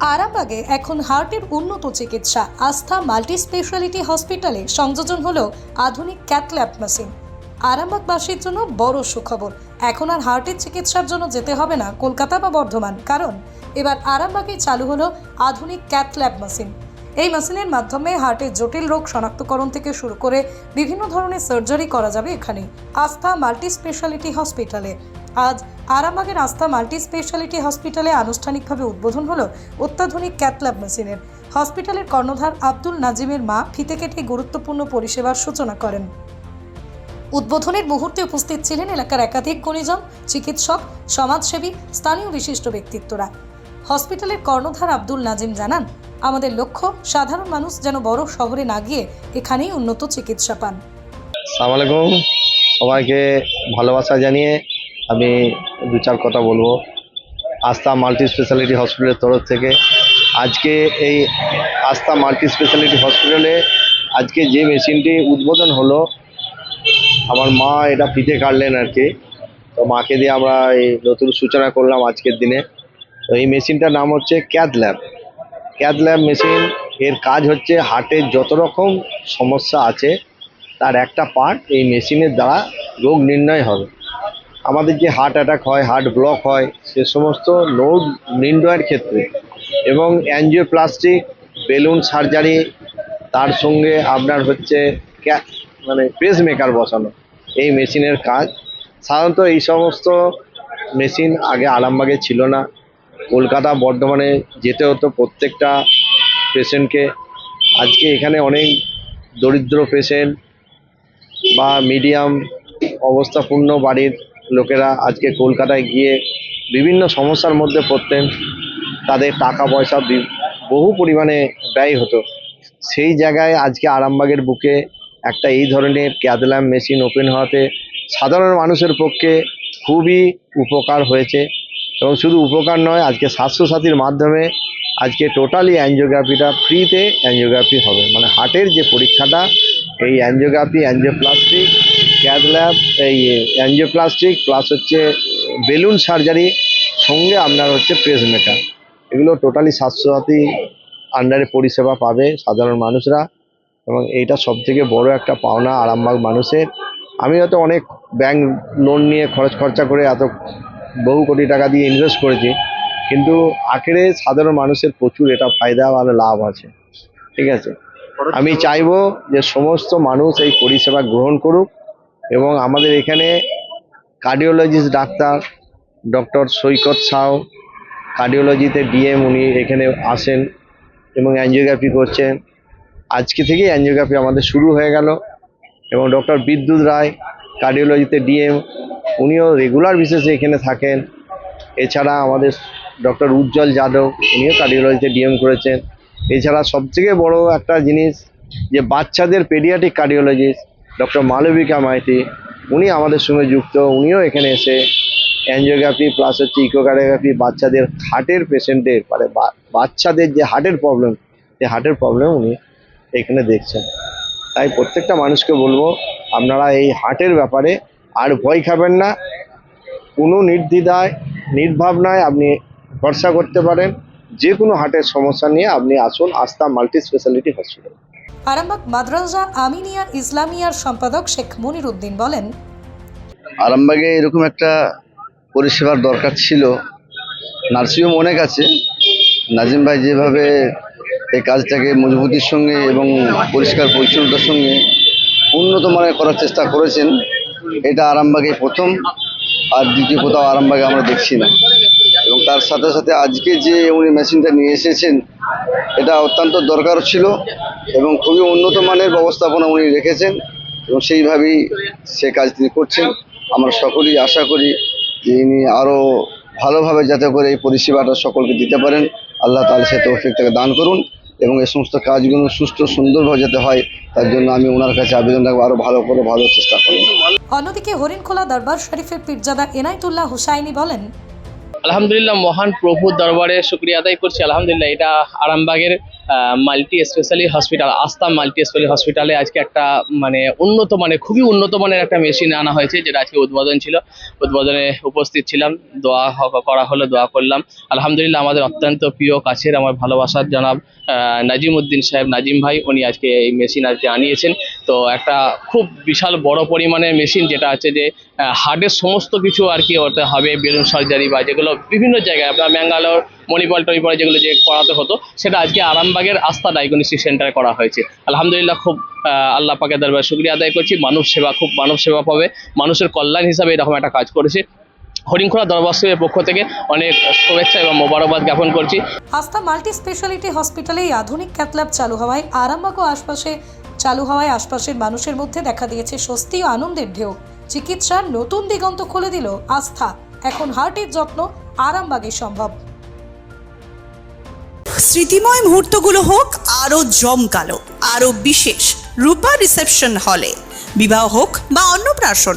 আরামবাগে এখন হার্টের উন্নত চিকিৎসা। আস্থা মাল্টি স্পেশালিটি হসপিটালে সংযোজন হলো আধুনিক ক্যাথল্যাব মেশিন। আরামবাগবাসীর জন্য বড় সুখবর। এখন আর হার্টের চিকিৎসার জন্য যেতে হবে না কলকাতা বা বর্ধমান। কারণ, এবার আরামবাগে চালু হলো আধুনিক ক্যাথল্যাব মেশিন। এই মেশিনের মাধ্যমে হার্টের জটিল রোগ শনাক্তকরণ থেকে শুরু করে বিভিন্ন ধরনের সার্জারি করা যাবে এখানে। আস্থা মাল্টি স্পেশালিটি হসপিটালে। আজ আরামবাগের আস্থা মাল্টি স্পেশালিটি হসপিটালে আনুষ্ঠানিকভাবে উদ্বোধন হলো অত্যাধুনিক ক্যাথল্যাব মেশিনের। হসপিটালের কর্ণধার আব্দুল নাজিমের মা ফিতে কেটে গুরুত্বপূর্ণ পরিষেবার সূচনা করেন। উদ্বোধনের মুহূর্তে উপস্থিত ছিলেন এলাকার একাধিক গুণীজন, চিকিৎসক, সমাজসেবী, স্থানীয় বিশিষ্ট ব্যক্তিত্বরা। হসপিটালের কর্ণধার আব্দুল নাজিম জানান, আমাদের লক্ষ্য, সাধারণ মানুষ যেন বড় শহরে না গিয়ে এখানেই উন্নত চিকিৎসা পান। সবাইকে ভালোবাসা জানিয়ে আমি দু চার কথা বলব। আস্থা মাল্টি স্পেশালিটি হসপিটালের তরফ থেকে। আজকে এই আস্থা মাল্টি স্পেশালিটি হসপিটালে আজকে যে মেশিনটি উদ্বোধন হলো, আমার মা এটা ফিতে কাটলেন আর কি। তো মাকে দিয়ে আমরা এই নতুন সূচনা করলাম আজকের দিনে। তো এই মেশিনটার নাম হচ্ছে cath lab. Cath lab machine, এর কাজ হচ্ছে হার্টের যত রকম সমস্যা আছে, তার একটা পার্ট এই মেশিনের দ্বারা রোগ নির্ণয় হবে। আমাদের যে হার্ট অ্যাটাক হয় হার্ট ব্লক হয়, সে সমস্ত রোগ নির্ণয়ের ক্ষেত্রে। এবং অ্যাঞ্জিওপ্লাস্টিক বেলুন সার্জারি, তার সঙ্গে আপনার হচ্ছে মানে পেস মেকার বসানো, এই মেশিনের কাজ। সাধারণত এই সমস্ত মেশিন আগে আরামবাগে ছিল না। কলকাতা বর্ধমানে যেতে হতো প্রত্যেকটা পেশেন্টকে। আজকে এখানে অনেক দরিদ্র পেশেন্ট বা মিডিয়াম অবস্থাপূর্ণ বাড়ির লোকেরা আজকে কলকাতায় গিয়ে বিভিন্ন সমস্যার মধ্যে পড়তেন। তাদের টাকা পয়সা বহু পরিমাণে ব্যয় হতো। সেই জায়গায় আজকে আরামবাগের বুকে একটা এই ধরনের ক্যাদল্যাম মেশিন ওপেন হওয়াতে সাধারণ মানুষের পক্ষে খুবই উপকার হয়েছে এবং শুধু উপকার নয়, আজকে স্বাস্থ্যসাথীর মাধ্যমে আজকে টোটালি অ্যাঞ্জিওগ্রাফিটা ফ্রিতে অ্যাঞ্জিওগ্রাফি হবে। মানে হার্টের যে পরীক্ষাটা, এই অ্যাঞ্জিওগ্রাফি অ্যাঞ্জিওপ্লাস্টিক ক্যাথল্যাব এই অ্যাঞ্জিওপ্লাস্টিক প্লাস হচ্ছে বেলুন সার্জারি সঙ্গে আপনার হচ্ছে প্রেস মেকার এগুলো টোটালি স্বাস্থ্যসাথী আন্ডারে পরিষেবা পাবে সাধারণ মানুষরা এবং এইটা সব থেকে বড় একটা পাওনা আরামবাগ মানুষের। আমি হয়তো অনেক ব্যাংক লোন নিয়ে খরচ খরচা করে এত বহু কোটি টাকা দিয়ে ইনভেস্ট করেছি কিন্তু আখেরে সাধারণ মানুষের প্রচুর এটা ফায়দা আর লাভ আছে। ঠিক আছে? আমি চাইব যে সমস্ত মানুষ এই পরিষেবা গ্রহণ করুক এবং আমাদের এখানে cardiologist doctor doctor Saikat Sau কার্ডিওলজিতে DM উনি এখানে আসেন এবং অ্যাঞ্জিওগ্রাফি করছেন। আজকে থেকেই অ্যাঞ্জিওগ্রাফি আমাদের শুরু হয়ে গেল এবং ডক্টর বিদ্যুৎ রায় কার্ডিওলজিতে ডিএম উনিও রেগুলার বিশেষে এখানে থাকেন। এছাড়া আমাদের ডক্টর উজ্জ্বল যাদব, উনিও কার্ডিওলজিতে ডিএম করেছেন। এছাড়া সবথেকে বড় একটা জিনিস যে বাচ্চাদের paediatric cardiologist doctor Malabika Maity, উনি আমাদের সঙ্গে যুক্ত, উনিও এখানে এসে অ্যাঞ্জিওগ্রাফি প্লাস হচ্ছে ইকোকার্ডিওগ্রাফি বাচ্চাদের হার্টের পেশেন্টের মানে বাচ্চাদের যে হার্টের প্রবলেম সেই হার্টের প্রবলেম উনি এখানে দেখছেন। তাই প্রত্যেকটা মানুষকে বলব, আপনারা এই হার্টের ব্যাপারে আর ভয় খাবেন না। কোনো নির্দ্বিধায়, নির্ভাবনায় আপনি ভরসা করতে পারেন। যে কোনো হার্টের সমস্যা নিয়ে আপনি আসুন, Astha multi speciality hospital Arambagh Madrasa Aminia ইসলামিয়ার সম্পাদক শেখ মনির উদ্দিন বলেন, আরামবাগে এরকম একটা পরিষেবার দরকার ছিল। নার্সিংহোম অনেক আছে। নাজিম ভাই যেভাবে এই কাজটাকে মজবুতির সঙ্গে এবং পরিষ্কার পরিচ্ছন্নতার সঙ্গে উন্নত মানের করার চেষ্টা করেছেন, এটা আরামবাগে প্রথম। আর দ্বিতীয় কোথাও আরামবাগে আমরা দেখছি না। এবং তার সাথে সাথে আজকে যে উনি মেশিনটা নিয়ে এসেছেন, এটা অত্যন্ত দরকার ছিল এবং খুবই উন্নত মানের ব্যবস্থাপনা উনি রেখেছেন এবং সেইভাবেই সে কাজ তিনি করছেন। আমরা সকলেই আশা করি যে ইনি আরও ভালোভাবে যাতে করে এই পরিষেবাটা সকলকে দিতে পারেন। আল্লাহ তাহলে সে তৌফিক তাকে দান করুন এবং এই সমস্ত কাজগুলো সুষ্ঠু সুন্দরভাবে যাতে হয় তার জন্য আমি ওনার কাছে আবেদন রাখব আরও ভালো করে ভালো চেষ্টা করি অন্যদিকে হরিণখোলা দরবার শরীফের পীরজাদা এনায়তুল্লাহ হুসাইনি বলেন আলহামদুলিল্লাহ মহান প্রভু দরবারে শুক্রিয়া আদায় করছি। আলহামদুলিল্লাহ এটা আরামবাগের multi specialty hospital, Astha multi specialty হসপিটালে আজকে একটা মানে উন্নত মানে খুবই উন্নত মানের একটা মেশিন আনা হয়েছে, যেটা আজকে উদ্বোধন ছিল। উদ্বোধনে উপস্থিত ছিলাম, দোয়া করা হলো, দোয়া করলাম। আলহামদুলিল্লাহ আমাদের অত্যন্ত প্রিয় কাছের, আমার ভালোবাসার জনাব নাজিম উদ্দিন সাহেব, নাজিম ভাই, উনি আজকে এই মেশিন আজকে আনিয়েছেন। তো একটা খুব বিশাল বড় পরিমাণের মেশিন, যেটা আছে যে হার্টের সমস্ত কিছু আর কি ওতে হবে, বেলুন সার্জারি বা যেগুলো বিভিন্ন জায়গায়, আপনার ব্যাঙ্গালোর মণিপাল টরিপাল যেগুলো যে করাতে হতো, সেটা আজকে আরামবাগের আস্থা ডায়াগনস্টিক সেন্টারে করা হয়েছে। আলহামদুলিল্লাহ খুব আল্লাহ পাকের দরবার শুক্রিয়া আদায় করছি। মানব সেবা, খুব মানব সেবা পাবে। মানুষের কল্যাণ হিসাবে এরকম একটা কাজ করেছে। হরিণখোলা দরবার সাহেবের পক্ষ থেকে অনেক শুভেচ্ছা এবং মোবারকবাদ জ্ঞাপন করছি। আস্থা মাল্টি স্পেশালিটি হসপিটালে এই আধুনিক ক্যাথল্যাব চালু হওয়ায় আরামবাগ ও আশপাশে, চালু হওয়ায় আশপাশের মানুষের মধ্যে দেখা দিয়েছে স্বস্তি ও আনন্দের ঢেউ। চিকিৎসার নতুন দিগন্ত খুলে দিল আস্থা। এখন হার্টের যত্ন আরামবাগে সম্ভব। স্মৃতিময় মুহূর্তগুলো হোক আরও জমকালো আরও বিশেষ। রূপা রিসেপশন হলে। বিবাহ হোক বা অন্নপ্রাশন